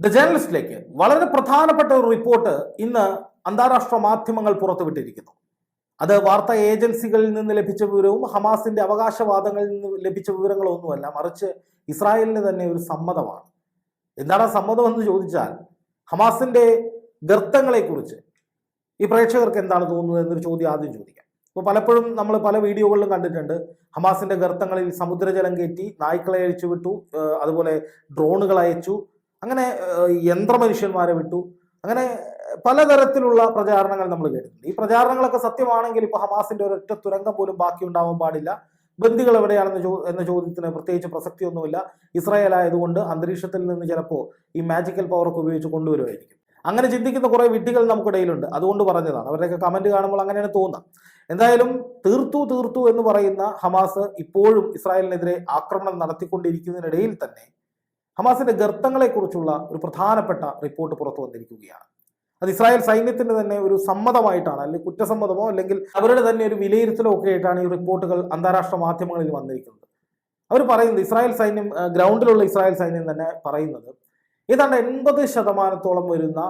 The ജേർണലിസ്റ്റിലേക്ക് വളരെ പ്രധാനപ്പെട്ട ഒരു റിപ്പോർട്ട് ഇന്ന് അന്താരാഷ്ട്ര മാധ്യമങ്ങൾ പുറത്തുവിട്ടിരിക്കുന്നു. അത് വാർത്താ ഏജൻസികളിൽ നിന്ന് ലഭിച്ച വിവരവും ഹമാസിന്റെ അവകാശവാദങ്ങളിൽ നിന്ന് ലഭിച്ച വിവരങ്ങളൊന്നുമല്ല മറിച്ച് ഇസ്രായേലിന് തന്നെ ഒരു സമ്മതമാണ്. എന്താണ് സമ്മതം എന്ന് ചോദിച്ചാൽ ഹമാസിന്റെ ഗർത്തങ്ങളെക്കുറിച്ച് ഈ പ്രേക്ഷകർക്ക് എന്താണ് തോന്നുന്നത് എന്നൊരു ചോദ്യം ആദ്യം ചോദിക്കാം. ഇപ്പോൾ പലപ്പോഴും നമ്മൾ പല വീഡിയോകളിലും കണ്ടിട്ടുണ്ട് ഹമാസിന്റെ ഗർത്തങ്ങളിൽ സമുദ്രജലം കയറ്റി നായ്ക്കളെ അഴിച്ചു വിട്ടു അതുപോലെ ഡ്രോണുകൾ അയച്ചു അങ്ങനെ യന്ത്രമനുഷ്യന്മാരെ വിട്ടു. അങ്ങനെ പലതരത്തിലുള്ള പ്രചാരണങ്ങൾ നമ്മൾ കേട്ടിട്ടുണ്ട്. ഈ പ്രചാരണങ്ങളൊക്കെ സത്യമാണെങ്കിൽ ഇപ്പോൾ ഹമാസിന്റെ ഒരൊറ്റ തുരങ്കം പോലും ബാക്കി ഉണ്ടാവാൻ പാടില്ല. ബന്ദികൾ എവിടെയാണെന്ന് ചോ എന്ന ചോദ്യത്തിന് പ്രത്യേകിച്ച് പ്രസക്തിയൊന്നുമില്ല. ഇസ്രായേൽ ആയതുകൊണ്ട് അന്തരീക്ഷത്തിൽ നിന്ന് ചിലപ്പോൾ ഈ മാജിക്കൽ പവറൊക്കെ ഉപയോഗിച്ച് കൊണ്ടുവരുമായിരിക്കും. അങ്ങനെ ചിന്തിക്കുന്ന കുറേ വിട്ടികൾ നമുക്കിടയിലുണ്ട്. അതുകൊണ്ട് പറഞ്ഞതാണ്. അവരുടെയൊക്കെ കമന്റ് കാണുമ്പോൾ അങ്ങനെയാണ് തോന്നുന്നത് എന്തായാലും തീർത്തു തീർത്തു എന്ന് പറയുന്ന ഹമാസ് ഇപ്പോഴും ഇസ്രായേലിനെതിരെ ആക്രമണം നടത്തിക്കൊണ്ടിരിക്കുന്നതിനിടയിൽ തന്നെ ഹമാസിന്റെ ഗർത്തങ്ങളെക്കുറിച്ചുള്ള ഒരു പ്രധാനപ്പെട്ട റിപ്പോർട്ട് പുറത്തു വന്നിരിക്കുകയാണ്. അത് ഇസ്രായേൽ സൈന്യത്തിന് തന്നെ ഒരു സമ്മതമായിട്ടാണ് അല്ലെങ്കിൽ കുറ്റസമ്മതമോ അല്ലെങ്കിൽ അവരുടെ തന്നെ ഒരു വിലയിരുത്തലോ ഒക്കെ ആയിട്ടാണ് ഈ റിപ്പോർട്ടുകൾ അന്താരാഷ്ട്ര മാധ്യമങ്ങളിൽ വന്നിരിക്കുന്നത്. അവർ പറയുന്നത് ഇസ്രായേൽ സൈന്യം ഗ്രൗണ്ടിലുള്ള ഇസ്രായേൽ സൈന്യം തന്നെ പറയുന്നത് ഏതാണ്ട് എൺപത് ശതമാനത്തോളം വരുന്ന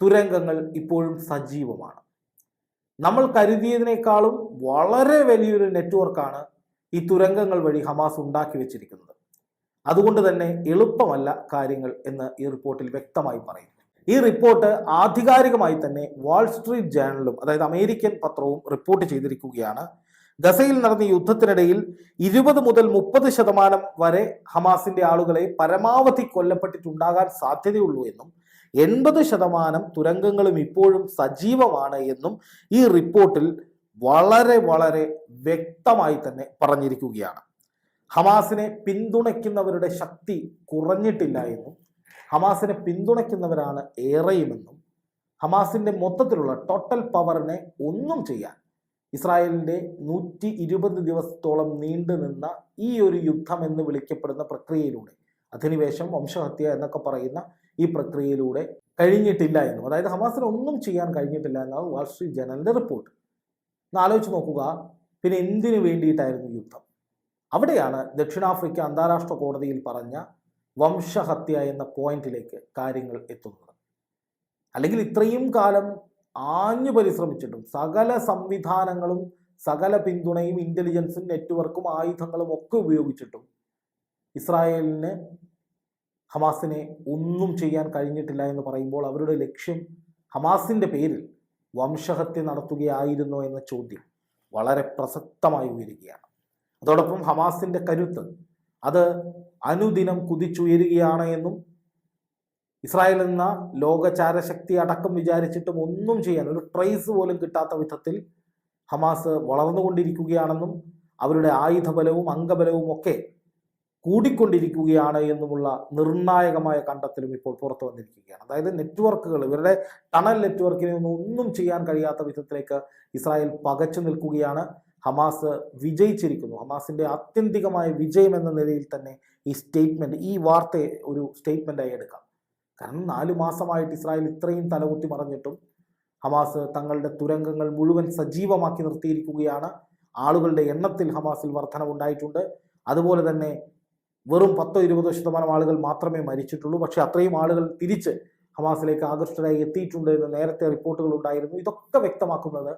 തുരങ്കങ്ങൾ ഇപ്പോഴും സജീവമാണ്. നമ്മൾ കരുതിയതിനേക്കാളും വളരെ വലിയൊരു നെറ്റ്വർക്കാണ് ഈ തുരങ്കങ്ങൾ വഴി ഹമാസ് ഉണ്ടാക്കി വെച്ചിരിക്കുന്നത്. അതുകൊണ്ട് തന്നെ എളുപ്പമല്ല കാര്യങ്ങൾ എന്ന് ഈ റിപ്പോർട്ടിൽ വ്യക്തമായി പറയുന്നു. ഈ റിപ്പോർട്ട് ആധികാരികമായി തന്നെ വാൾ സ്ട്രീറ്റ് ജേണലും അതായത് അമേരിക്കൻ പത്രവും റിപ്പോർട്ട് ചെയ്തിരിക്കുകയാണ്. ഗസയിൽ നടന്ന യുദ്ധത്തിനിടയിൽ ഇരുപത് മുതൽ മുപ്പത് ശതമാനം വരെ ഹമാസിന്റെ ആളുകളെ പരമാവധി കൊല്ലപ്പെട്ടിട്ടുണ്ടാകാൻ സാധ്യതയുള്ളൂ എന്നും എൺപത് ശതമാനം തുരങ്കങ്ങളും ഇപ്പോഴും സജീവമാണ് എന്നും ഈ റിപ്പോർട്ടിൽ വളരെ വളരെ വ്യക്തമായി തന്നെ പറഞ്ഞിരിക്കുകയാണ്. ഹമാസിനെ പിന്തുണയ്ക്കുന്നവരുടെ ശക്തി കുറഞ്ഞിട്ടില്ല എന്നും ഹമാസിനെ പിന്തുണയ്ക്കുന്നവരാണ് ഏറെയുമെന്നും ഹമാസിന്റെ മൊത്തത്തിലുള്ള ടോട്ടൽ പവറിനെ ഒന്നും ചെയ്യാൻ ഇസ്രായേലിന്റെ നൂറ്റി ഇരുപത് ദിവസത്തോളം നീണ്ടു നിന്ന ഈ ഒരു യുദ്ധം എന്ന് വിളിക്കപ്പെടുന്ന പ്രക്രിയയിലൂടെ അധിനിവേശം വംശഹത്യ എന്നൊക്കെ പറയുന്ന ഈ പ്രക്രിയയിലൂടെ കഴിഞ്ഞിട്ടില്ല എന്നും. അതായത് ഹമാസിനെ ഒന്നും ചെയ്യാൻ കഴിഞ്ഞിട്ടില്ല എന്നാണ് വാൾസ്ട്രീറ്റ് ജേണലിന്റെ റിപ്പോർട്ട്. ഒന്ന് ആലോചിച്ച് നോക്കുക. പിന്നെ എന്തിനു വേണ്ടിയിട്ടായിരുന്നു യുദ്ധം? അവിടെയാണ് ദക്ഷിണാഫ്രിക്ക അന്താരാഷ്ട്ര കോടതിയിൽ പറഞ്ഞ വംശഹത്യ എന്ന പോയിന്റിലേക്ക് കാര്യങ്ങൾ എത്തുന്നത്. അല്ലെങ്കിൽ ഇത്രയും കാലം ആഞ്ഞു പരിശ്രമിച്ചിട്ടും സകല സംവിധാനങ്ങളും സകല പിന്തുണയും ഇന്റലിജൻസും നെറ്റ്വർക്കും ആയുധങ്ങളും ഒക്കെ ഉപയോഗിച്ചിട്ടും ഇസ്രായേലിന് ഹമാസിനെ ഒന്നും ചെയ്യാൻ കഴിഞ്ഞിട്ടില്ല എന്ന് പറയുമ്പോൾ അവരുടെ ലക്ഷ്യം ഹമാസിന്റെ പേരിൽ വംശഹത്യ നടത്തുകയായിരുന്നോ എന്ന ചോദ്യം വളരെ പ്രസക്തമായി ഉയരുകയാണ്. അതോടൊപ്പം ഹമാസിന്റെ കരുത്ത് അത് അനുദിനം കുതിച്ചുയരുകയാണ് എന്നും ഇസ്രായേൽ എന്ന ലോക ചാരശക്തി അടക്കം വിചാരിച്ചിട്ടും ഒന്നും ചെയ്യാൻ ഒരു ട്രേസ് പോലും കിട്ടാത്ത വിധത്തിൽ ഹമാസ് വളർന്നുകൊണ്ടിരിക്കുകയാണെന്നും അവരുടെ ആയുധബലവും അംഗബലവും ഒക്കെ കൂടിക്കൊണ്ടിരിക്കുകയാണ് എന്നുമുള്ള നിർണായകമായ കണ്ടെത്തലും ഇപ്പോൾ പുറത്തു വന്നിരിക്കുകയാണ്. അതായത് നെറ്റ്വർക്കുകൾ ഇവരുടെ ടണൽ നെറ്റ്വർക്കിനെ ഒന്നും ചെയ്യാൻ കഴിയാത്ത വിധത്തിലേക്ക് ഇസ്രായേൽ പകച്ചു നിൽക്കുകയാണ്. ഹമാസ് വിജയിച്ചിരിക്കുന്നു. ഹമാസിന്റെ ആത്യന്തികമായ വിജയം എന്ന നിലയിൽ തന്നെ ഈ സ്റ്റേറ്റ്മെന്റ് ഈ വാർത്തയെ ഒരു സ്റ്റേറ്റ്മെന്റായി എടുക്കാം. കാരണം നാലു മാസമായിട്ട് ഇസ്രായേൽ ഇത്രയും തലകുത്തി മറിഞ്ഞിട്ടും ഹമാസ് തങ്ങളുടെ തുരങ്കങ്ങൾ മുഴുവൻ സജീവമാക്കി നിർത്തിയിരിക്കുകയാണ്. ആളുകളുടെ എണ്ണത്തിൽ ഹമാസിൽ വർധനവുണ്ടായിട്ടുണ്ട് അതുപോലെ തന്നെ വെറും പത്തോ ഇരുപതോ ശതമാനം ആളുകൾ മാത്രമേ മരിച്ചിട്ടുള്ളൂ. പക്ഷേ അത്രയും ആളുകൾ തിരിച്ച് ഹമാസിലേക്ക് ആകൃഷ്ടരായി എത്തിയിട്ടുണ്ട് എന്ന് നേരത്തെ റിപ്പോർട്ടുകൾ ഉണ്ടായിരുന്നു. ഇതൊക്കെ വ്യക്തമാക്കുന്നത്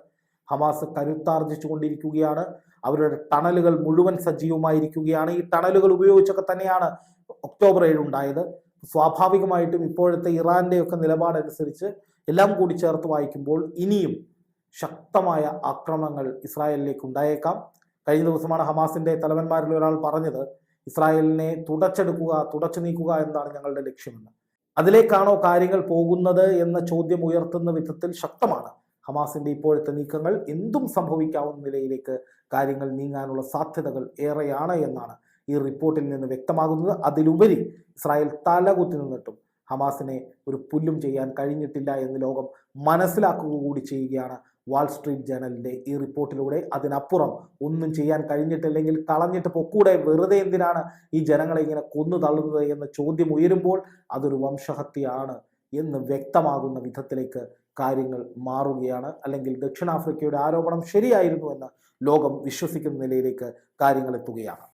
ഹമാസ് കരുത്താർജിച്ചു കൊണ്ടിരിക്കുകയാണ് അവരുടെ ടണലുകൾ മുഴുവൻ സജീവമായിരിക്കുകയാണ്. ഈ ടണലുകൾ ഉപയോഗിച്ചൊക്കെ തന്നെയാണ് ഒക്ടോബർ ഏഴ് ഉണ്ടായത്. സ്വാഭാവികമായിട്ടും ഇപ്പോഴത്തെ ഇറാന്റെ ഒക്കെ നിലപാടനുസരിച്ച് എല്ലാം കൂടി ചേർത്ത് വായിക്കുമ്പോൾ ഇനിയും ശക്തമായ ആക്രമണങ്ങൾ ഇസ്രായേലിലേക്ക് ഉണ്ടായേക്കാം. കഴിഞ്ഞ ദിവസമാണ് ഹമാസിന്റെ തലവന്മാരിൽ ഒരാൾ പറഞ്ഞത് ഇസ്രായേലിനെ തുടച്ചെടുക്കുക തുടച്ചു നീക്കുക എന്നതാണ് ഞങ്ങളുടെ ലക്ഷ്യമെന്ന്. അതിലേക്കാണോ കാര്യങ്ങൾ പോകുന്നത് എന്ന ചോദ്യം ഉയർത്തുന്ന വിധത്തിൽ ശക്തമാണ്. ഹമാസിന്റെ ഇപ്പോഴത്തെ നീക്കങ്ങൾ എന്തും സംഭവിക്കാവുന്ന നിലയിലേക്ക് കാര്യങ്ങൾ നീങ്ങാനുള്ള സാധ്യതകൾ ഏറെയാണ് എന്നാണ് ഈ റിപ്പോർട്ടിൽ നിന്ന് വ്യക്തമാകുന്നത്. അതിലുപരി ഇസ്രായേൽ തലകുത്തി നിന്നിട്ടും ഹമാസിനെ ഒരു പുല്ലും ചെയ്യാൻ കഴിഞ്ഞിട്ടില്ല എന്ന് ലോകം മനസ്സിലാക്കുക കൂടി ചെയ്യുകയാണ് വാൾ സ്ട്രീറ്റ് ജേണലിന്റെ ഈ റിപ്പോർട്ടിലൂടെ. അതിനപ്പുറം ഒന്നും ചെയ്യാൻ കഴിഞ്ഞിട്ടില്ലെങ്കിൽ കളഞ്ഞിട്ട് പൊക്കൂടെ വെറുതെ എന്തിനാണ് ഈ ജനങ്ങളെ ഇങ്ങനെ കൊന്നു തള്ളുന്നത് എന്ന ചോദ്യം ഉയരുമ്പോൾ അതൊരു വംശഹത്യയാണ് എന്ന് വ്യക്തമാകുന്ന വിധത്തിലേക്ക് കാര്യങ്ങൾ മാറുകയാണ്. അല്ലെങ്കിൽ ദക്ഷിണാഫ്രിക്കയുടെ ആരോപണം ശരിയായിരുന്നു എന്ന് ലോകം വിശ്വസിക്കുന്ന നിലയിലേക്ക് കാര്യങ്ങൾ എത്തുകയാണ്.